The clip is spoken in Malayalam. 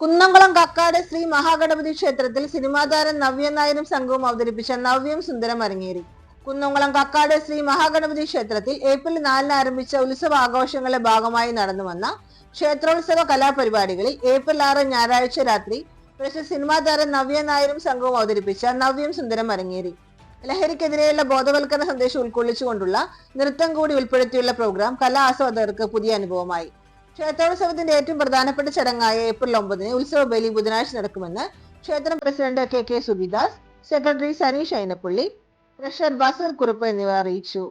കുന്നംകുളം കക്കാട് ശ്രീ മഹാഗണപതി ക്ഷേത്രത്തിൽ സിനിമാ താരം നവ്യ നായരും സംഘവും അവതരിപ്പിച്ച നവ്യം സുന്ദരം അരങ്ങേറി. കുന്നംകുളം കക്കാട് ശ്രീ മഹാഗണപതി ക്ഷേത്രത്തിൽ ഏപ്രിൽ നാലിന് ആരംഭിച്ച ഉത്സവ ആഘോഷങ്ങളുടെ ഭാഗമായി നടന്നു വന്ന ക്ഷേത്രോത്സവ കലാപരിപാടികളിൽ ഏപ്രിൽ ആറ് ഞായറാഴ്ച രാത്രി പ്രശസ്ത സിനിമാ താരം നവ്യ നായരും സംഘവും അവതരിപ്പിച്ച നവ്യം സുന്ദരം അരങ്ങേറി. ലഹരിക്കെതിരെയുള്ള ബോധവൽക്കരണ സന്ദേശം ഉൾക്കൊള്ളിച്ചുകൊണ്ടുള്ള നൃത്തം കൂടി ഉൾപ്പെടുത്തിയുള്ള പ്രോഗ്രാം കലാ ആസ്വാദകർക്ക് പുതിയ അനുഭവമായി. ക്ഷേത്രോത്സവത്തിന്റെ ഏറ്റവും പ്രധാനപ്പെട്ട ചടങ്ങായ ഏപ്രിൽ ഒമ്പതിന് ഉത്സവ ബലി ബുധനാഴ്ച നടക്കുമെന്ന് ക്ഷേത്രം president K K Subidas secretary Saneesh Ayinappally treasurer Basar Kurup എന്നിവർ അറിയിച്ചു.